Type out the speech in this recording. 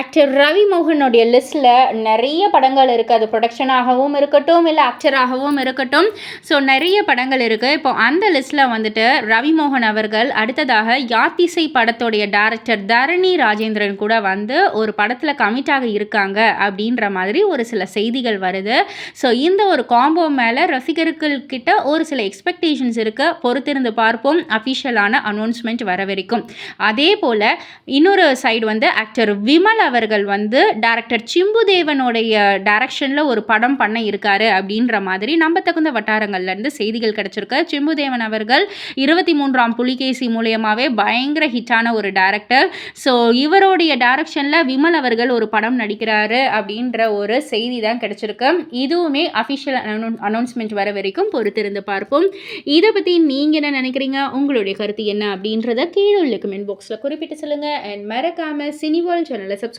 Actor Ravi மோகனுடைய லிஸ்ட்டில் நிறைய படங்கள் இருக்குது அது ப்ரொடக்ஷனாகவும் இருக்கட்டும் இல்லை ஆக்டராகவும் இருக்கட்டும். ஸோ நிறைய படங்கள் இருக்குது இப்போ அந்த லிஸ்ட்டில் வந்துட்டு ரவி மோகன் அவர்கள் அடுத்ததாக யாத்திசை படத்தோடைய டேரக்டர் தரணி ராஜேந்திரன் கூட வந்து ஒரு படத்தில் கமிட்டாக இருக்காங்க அப்படின்ற மாதிரி ஒரு சில செய்திகள் வருது. ஸோ இந்த ஒரு காம்போ மேலே ரசிகர்கள் கிட்ட ஒரு சில எக்ஸ்பெக்டேஷன்ஸ் இருக்குது பொறுத்திருந்து பார்ப்போம். அஃபிஷியலான அனௌன்ஸ்மெண்ட் வர வரைக்கும் அதே போல் இன்னொரு சைடு வந்து ஆக்டர் விமல் அவர்கள் வந்து டேரக்டர் சிம்புதேவனுடைய டைரக்ஷனில் ஒரு படம் பண்ண இருக்காரு அப்படின்ற மாதிரி நம்ம தகுந்த வட்டாரங்கள்லேருந்து செய்திகள் கிடச்சிருக்கு. சிம்புதேவன் அவர்கள் இருபத்தி மூன்றாம் புலிகேசி மூலியமாகவே பயங்கர ஹிட்டான ஒரு டேரக்டர் ஸோ இவருடைய டைரக்ஷனில் விமல் அவர்கள் ஒரு படம் நடிக்கிறாரு அப்படின்ற ஒரு செய்தி தான் கிடச்சிருக்கு. இதுவுமே அஃபிஷியல் அனௌன்ஸ்மெண்ட் வர வரைக்கும் பொறுத்திருந்து பார்ப்போம். இதை பற்றி நீங்கள் என்ன நினைக்கிறீங்க? உங்களுடைய கருத்து என்ன அப்படின்றத கீழே உள்ள கமெண்ட் பாக்ஸில் குறிப்பிட்டு சொல்லுங்கள் அண்ட் மறக்காமல் சினிவால் சேனலை சப்ஸ்கிரைப்